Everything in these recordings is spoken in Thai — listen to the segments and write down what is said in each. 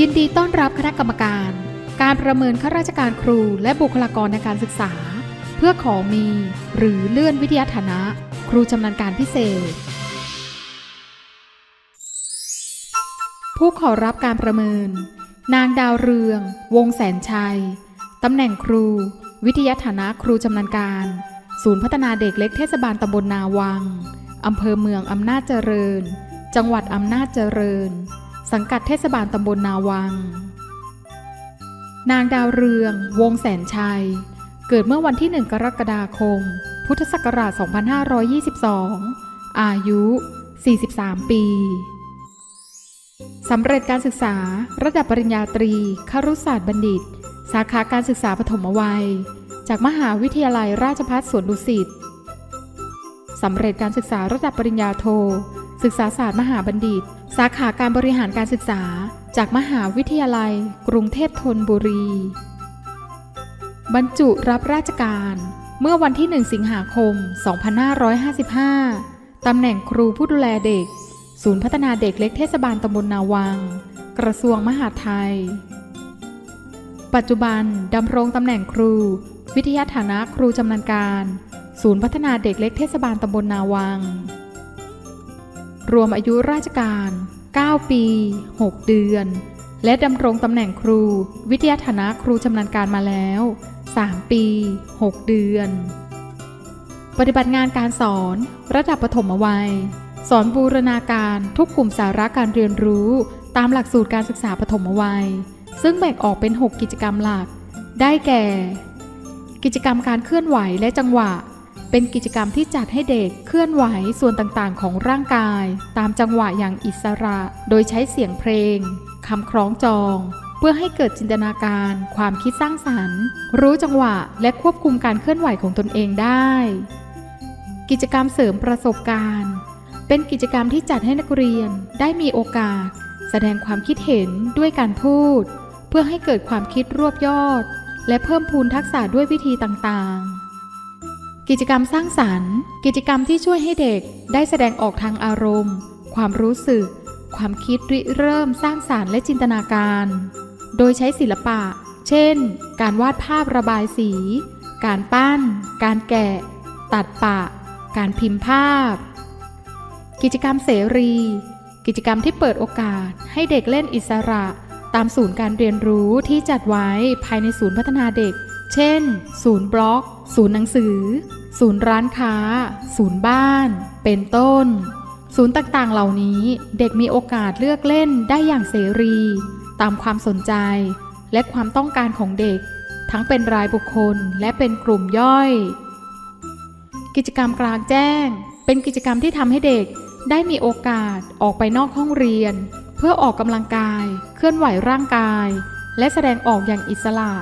ยินดีต้อนรับคณะกรรมการ การประเมินข้าราชการครูและบุคลากรในการศึกษา เพื่อขอมี หรือเลื่อนวิทยาฐานะ ครูชำนาญการพิเศษ ผู้ขอรับการประเมิน นางดาวเรือง วงแสนชัยตำแหน่งครู วิทยาฐานะครูชำนาญการ ศูนย์พัฒนาเด็กเล็กเทศบาลตำบลนาวังอำเภอเมืองอำนาจเจริญ จังหวัดอำนาจเจริญ สังกัดเทศบาลตำบลนาวัง นางดาวเรือง วงแสนชัย เกิดเมื่อวันที่ 1 กรกฎาคม พุทธศักราช 2522 อายุ 43 ปีสำเร็จการศึกษาระดับปริญญาตรีครุศาสตร์บัณฑิต สาขาการศึกษาปฐมวัย จากมหาวิทยาลัยราชภัฏสวนดุสิตสำเร็จการศึกษาระดับปริญญาโท ศึกษาศาสตร์มหาบัณฑิต สาขาการบริหารการศึกษา จากมหาวิทยาลัย กรุงเทพธนบุรี บรรจุรับราชการ เมื่อวันที่ 1 สิงหาคม 2555 ตำแหน่งครูผู้ดูแลเด็ก ศูนย์พัฒนาเด็กเล็กเทศบาลตำบลนาวัง กระทรวงมหาดไทย ปัจจุบันดำรงตำแหน่งครู วิทยาฐานะครูชำนาญการ ศูนย์พัฒนาเด็กเล็กเทศบาลตำบลนาวัง รวมอายุราชการ 9 ปี 6 เดือน และดำรงตำแหน่งครู วิทยาฐานะครูชำนาญการมาแล้ว 3 ปี 6 เดือน ปฏิบัติงานการสอนระดับปฐมวัย สอนบูรณาการทุกกลุ่มสาระการเรียนรู้ตามหลักสูตรการศึกษาปฐมวัย ซึ่งแบ่งออกเป็น 6 กิจกรรมหลัก ได้แก่ กิจกรรมการเคลื่อนไหวและจังหวะ เป็นกิจกรรมที่จัดให้เด็กเคลื่อนไหวส่วนต่างๆ ของร่างกาย ตามจังหวะอย่างอิสระ โดยใช้เสียงเพลงคำคล้องจอง เพื่อให้เกิดจินตนาการ ความคิดสร้างสรรค์ รู้จังหวะและควบคุมการเคลื่อนไหวของตนเองได้ กิจกรรมเสริมประสบการณ์ เป็นกิจกรรมที่จัดให้นักเรียนได้มีโอกาส แสดงความคิดเห็นด้วยการพูด เพื่อให้เกิดความคิดรวบยอด และเพิ่มพูนทักษะด้วยวิธีต่างๆ กิจกรรมสร้างสรรค์ กิจกรรมที่ช่วยให้เด็กได้แสดงออกทางอารมณ์ ความรู้สึก ความคิดริเริ่มสร้างสารรค์และจินตนาการ โดยใช้ศิลปะ เช่น การวาดภาพระบายสี การปั้น การแกะ ตัดปะ การพิมพ์ภาพ กิจกรรมเสรี กิจกรรมที่เปิดโอกาสให้เด็กเล่นอิสระ ตามศูนย์การเรียนรู้ที่จัดไว้ภายในศูนย์พัฒนาเด็ก เช่น ศูนย์บล็อก ศูนย์หนังสือ ศูนย์ร้านค้า ศูนย์บ้าน เป็นต้น ศูนย์ต่างๆเหล่านี้เด็กมีโอกาสเลือกเล่นได้อย่างเสรี ตามความสนใจ และความต้องการของเด็ก ทั้งเป็นรายบุคคลและเป็นกลุ่มย่อย กิจกรรมกลางแจ้ง เป็นกิจกรรมที่ทำให้เด็กได้มีโอกาสออกไปนอกห้องเรียน เพื่อออกกำลังกาย เคลื่อนไหวร่างกาย และแสดงออกอย่างอิสระ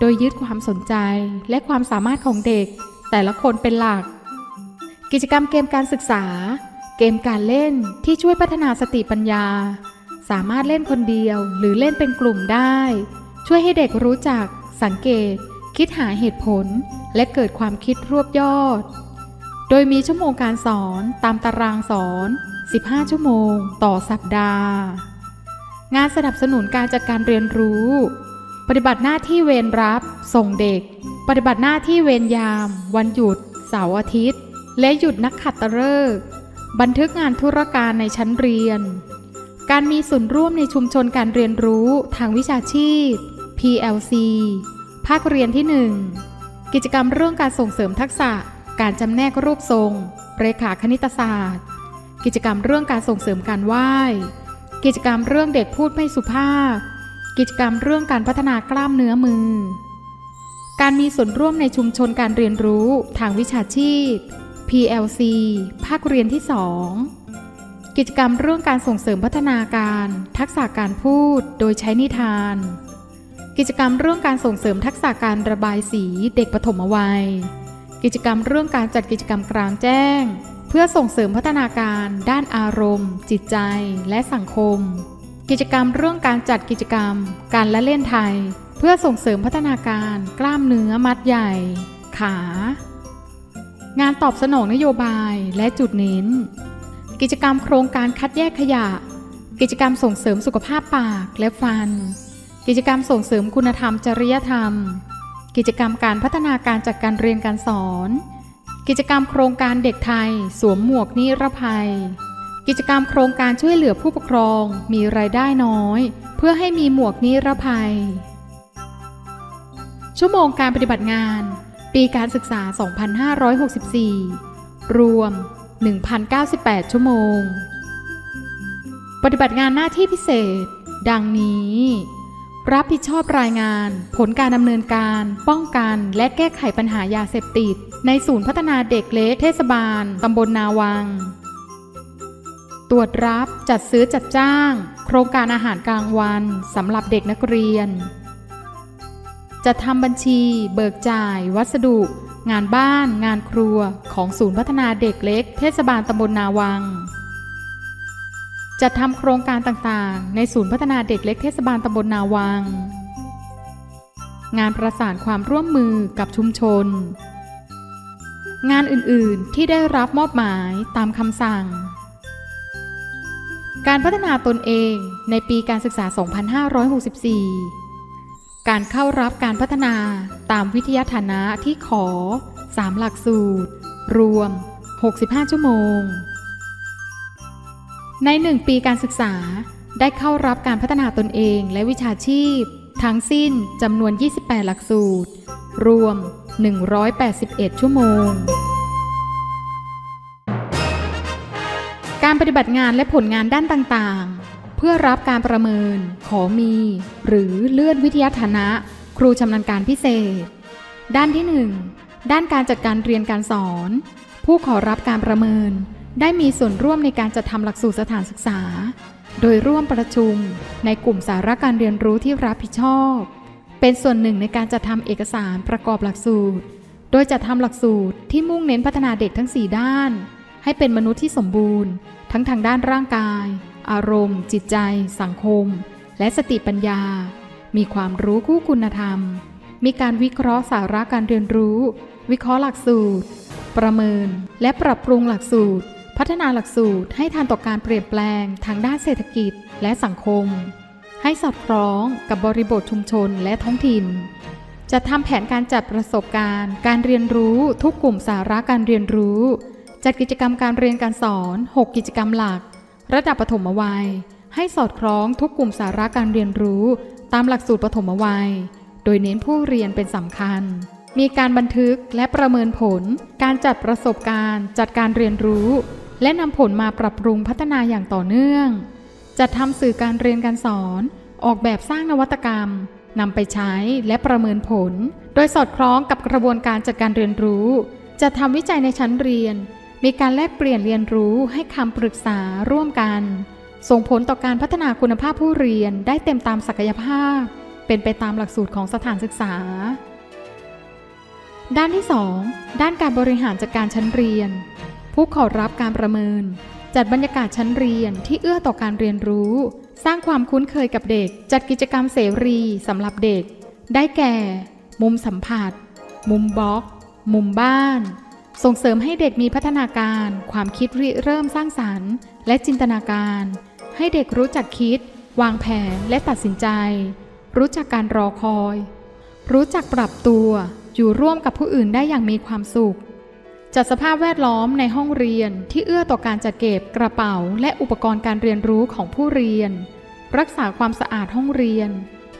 โดยยึดความสนใจและความสามารถของเด็ก แต่ละคนเป็นหลัก กิจกรรมเกมการศึกษา เกมการเล่นที่ช่วยพัฒนาสติปัญญา สามารถเล่นคนเดียวหรือเล่นเป็นกลุ่มได้ ช่วยให้เด็กรู้จัก สังเกต คิดหาเหตุผล และเกิดความคิดรวบยอด โดยมีชั่วโมงการสอนตามตารางสอน 15 ชั่วโมง ต่อสัปดาห์ งานสนับสนุนการจัดการเรียนรู้ ปฏิบัติหน้าที่เวรรับ ส่งเด็ก ปฏิบัติหน้าที่เวรยาม วันหยุด เสาร์อาทิตย์ และหยุดนักขัตฤกษ์บันทึกงานธุรการในชั้นเรียน การมีส่วนร่วมในชุมชนการเรียนรู้ทางวิชาชีพ PLC ภาคเรียนที่ 1 กิจกรรมเรื่องการส่งเสริมทักษะ การจำแนกรูปทรง เรขาคณิตศาสตร์ กิจกรรมเรื่องการส่งเสริมการไหว้ กิจกรรมเรื่องเด็กพูดไม่สุภาพ กิจกรรมเรื่องการพัฒนากล้ามเนื้อมือ การมีส่วนร่วมในชุมชนการเรียนรู้ทางวิชาชีพ PLC ภาคเรียนที่ 2 กิจกรรมเรื่องการส่งเสริมพัฒนาการ ทักษะการพูดโดยใช้นิทาน กิจกรรมเรื่องการส่งเสริมทักษะการระบายสีเด็กปฐมวัย กิจกรรมเรื่องการจัดกิจกรรมกลางแจ้ง เพื่อส่งเสริมพัฒนาการ ด้านอารมณ์ จิตใจ และสังคม กิจกรรมเรื่องการจัดกิจกรรม การละเล่นไทย เพื่อส่งเสริมพัฒนาการ กล้ามเนื้อมัดใหญ่ ขา งานตอบสนองนโยบายและจุดเน้น กิจกรรมโครงการคัดแยกขยะ กิจกรรมส่งเสริมสุขภาพปากและฟัน กิจกรรมส่งเสริมคุณธรรมจริยธรรม กิจกรรมการพัฒนาการจัดการเรียนการสอน กิจกรรมโครงการเด็กไทย สวมหมวกนิรภัย กิจกรรมโครงการช่วยเหลือผู้ปกครองมีรายได้น้อย เพื่อให้มีหมวกนิรภัย ชั่วโมงการปฏิบัติงาน ปีการศึกษา 2564 รวม 1,098 ชั่วโมง ปฏิบัติงานหน้าที่พิเศษ ดังนี้ รับผิดชอบรายงาน ผลการดำเนินการ ป้องกัน และแก้ไขปัญหายาเสพติด ในศูนย์พัฒนาเด็กเล็กเทศบาลตำบลนาวัง ตรวจรับจัดซื้อจัดจ้าง โครงการอาหารกลางวันสำหรับเด็กนักเรียน จะทำบัญชี เบิกจ่าย วัสดุ งานบ้าน งานครัว ของศูนย์พัฒนาเด็กเล็ก เทศบาลตำบลนาวัง จะทำโครงการต่างๆ ในศูนย์พัฒนาเด็กเล็กเทศบาลตำบลนาวัง งานประสานความร่วมมือกับชุมชน งานอื่นๆที่ได้รับมอบหมายตามคำสั่ง การพัฒนาตนเองในปีการศึกษา 2564 การเข้ารับการพัฒนาตามวิทยาฐานะที่ขอ 3 หลักสูตร รวม 65 ชั่วโมง ใน 1 ปีการศึกษาได้เข้ารับการพัฒนาตนเองและวิชาชีพ ทั้งสิ้นจำนวน 28 หลักสูตร รวม 181 ชั่วโมง การปฏิบัติงานและผลงานด้านต่างๆ เพื่อรับการประเมิน ขอมี หรือเลื่อนวิทยาฐานะ ครูชำนาญการพิเศษ ด้านที่ 1 ด้านการจัดการเรียนการสอน ผู้ขอรับการประเมิน ได้มีส่วนร่วมในการจัดทำหลักสูตรสถานศึกษา โดยร่วมประชุม ในกลุ่มสาระการเรียนรู้ที่รับผิดชอบ เป็นส่วนหนึ่งในการจัดทำเอกสารประกอบหลักสูตร โดยจัดทำหลักสูตรที่มุ่งเน้นพัฒนาเด็กทั้ง 4 ด้าน ให้เป็นมนุษย์ที่สมบูรณ์ ทั้งทางด้านร่างกาย อารมณ์ จิตใจ สังคม และสติปัญญา มีความรู้คู่คุณธรรม มีการวิเคราะห์สาระการเรียนรู้ วิเคราะห์หลักสูตร ประเมิน และปรับปรุงหลักสูตร พัฒนาหลักสูตรให้ทันต่อการเปลี่ยนแปลงทางด้านเศรษฐกิจและสังคม ให้สอดคล้องกับบริบทชุมชนและท้องถิ่นจะทำแผนการจัดประสบการณ์ การเรียนรู้ทุกกลุ่มสาระการเรียนรู้ จัดกิจกรรมการเรียนการสอน 6 กิจกรรมหลัก ระดับปฐมวัย ให้สอดคล้องทุกกลุ่มสาระการเรียนรู้ ตามหลักสูตรปฐมวัย โดยเน้นผู้เรียนเป็นสำคัญ มีการบันทึกและประเมินผล การจัดประสบการณ์ จัดการเรียนรู้ และนำผลมาปรับปรุงพัฒนาอย่างต่อเนื่อง จัดทำสื่อการเรียนการสอน ออกแบบสร้างนวัตกรรมนำไปใช้และประเมินผล โดยสอดคล้องกับกระบวนการจัดการเรียนรู้ จะทำวิจัยในชั้นเรียน มีการแลกเปลี่ยนเรียนรู้ให้คำปรึกษาร่วมกัน ส่งผลต่อการพัฒนาคุณภาพผู้เรียนได้เต็มตามศักยภาพ เป็นไปตามหลักสูตรของสถานศึกษา ด้านที่ 2 ด้านการบริหารจัดการชั้นเรียน ผู้ขอรับการประเมิน จัดบรรยากาศชั้นเรียนที่เอื้อต่อการเรียนรู้ สร้างความคุ้นเคยกับเด็ก จัดกิจกรรมเสรีสำหรับเด็ก ได้แก่ มุมสัมผัส มุมบล็อก มุมบ้าน ส่งเสริมให้เด็กมีพัฒนาการ ความคิดริเริ่มสร้างสรรค์ และจินตนาการ ให้เด็กรู้จักคิด วางแผนและตัดสินใจ รู้จักการรอคอย รู้จักปรับตัว อยู่ร่วมกับผู้อื่นได้อย่างมีความสุข จัดสภาพแวดล้อมในห้องเรียนที่เอื้อต่อการจัดเก็บกระเป๋า และอุปกรณ์การเรียนรู้ของผู้เรียน รักษาความสะอาดห้องเรียน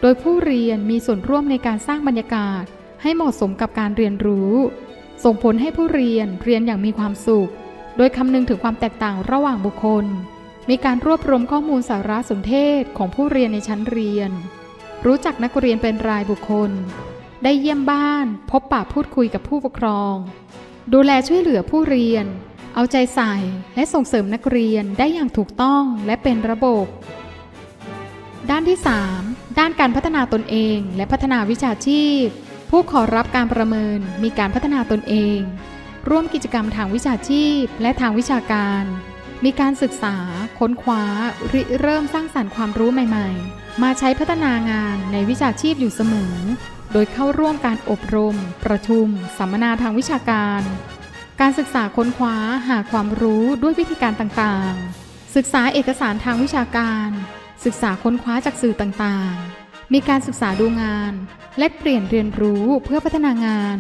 โดยผู้เรียนมีส่วนร่วมในการสร้างบรรยากาศ ให้เหมาะสมกับการเรียนรู้ ส่งผลให้ผู้เรียนเรียนอย่างมีความสุข โดยคำนึงถึงความแตกต่างระหว่างบุคคล มีการรวบรวมข้อมูลสารสนเทศของผู้เรียนในชั้นเรียน รู้จักนักเรียนเป็นรายบุคคล ได้เยี่ยมบ้าน พบปะพูดคุยกับผู้ปกครอง ดูแลช่วยเหลือผู้เรียน เอาใจใส่และส่งเสริมนักเรียนได้อย่างถูกต้องและเป็นระบบ ด้านที่ 3 ด้านการพัฒนาตนเองและพัฒนาวิชาชีพ ผู้ขอรับการประเมินมีการพัฒนาตนเอง ร่วมกิจกรรมทางวิชาชีพ และทางวิชาการ มีการศึกษา ค้นคว้า ริเริ่มสร้างสรรค์ความรู้ใหม่ ๆ มาใช้พัฒนางานในวิชาชีพอยู่เสมอ โดยเข้าร่วมการอบรม ประชุม สัมมนาทางวิชาการ การศึกษาค้นคว้าหาความรู้ด้วยวิธีการต่างๆ ศึกษาเอกสารทางวิชาการ ศึกษาค้นคว้าจากสื่อต่างๆ มีการศึกษาดูงาน แลกเปลี่ยนเรียนรู้เพื่อพัฒนางาน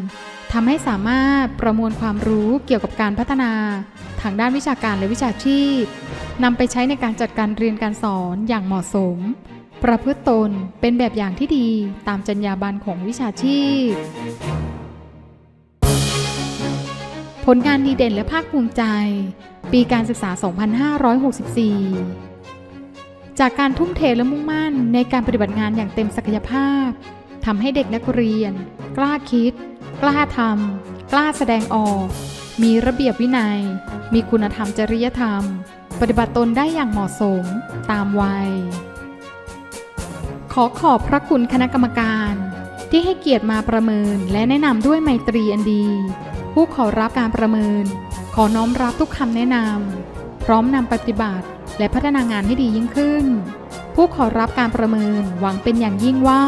ทำให้สามารถประมวลความรู้เกี่ยวกับการพัฒนา ทางด้านวิชาการและวิชาชีพนำไปใช้ในการจัดการเรียนการสอนอย่างเหมาะสม ประพฤติตนเป็นแบบอย่างที่ดีตามจรรยาบรรณของวิชาชีพ ผลงานดีเด่นและภาคภูมิใจ ปีการศึกษา 2564 จากการทุ่มเทและมุ่งมั่นในการปฏิบัติงานอย่างเต็มศักยภาพทำให้เด็กนักเรียน กล้าคิด กล้าทำกล้าแสดงออก มีระเบียบวินัย มีคุณธรรมจริยธรรม ปฏิบัติตนได้อย่างเหมาะสมตามวัย ขอขอบพระคุณคณะกรรมการที่ให้เกียรติมาประเมินและแนะนำด้วยไมตรีอันดี ผู้ขอรับการประเมิน ขอน้อมรับทุกคำแนะนำพร้อมนำปฏิบัติ และพัฒนางานให้ดียิ่งขึ้น ผู้ขอรับการประเมินหวังเป็นอย่างยิ่งว่า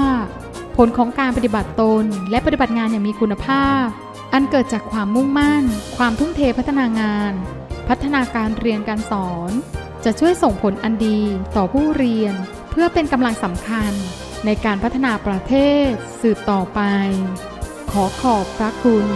ผลของการปฏิบัติตนและปฏิบัติงานอย่างมีคุณภาพ อันเกิดจากความมุ่งมั่น ความทุ่มเทพัฒนางาน พัฒนาการเรียนการสอน จะช่วยส่งผลอันดีต่อผู้เรียน เพื่อเป็นกำลังสำคัญในการพัฒนาประเทศสืบต่อไป ขอขอบพระคุณ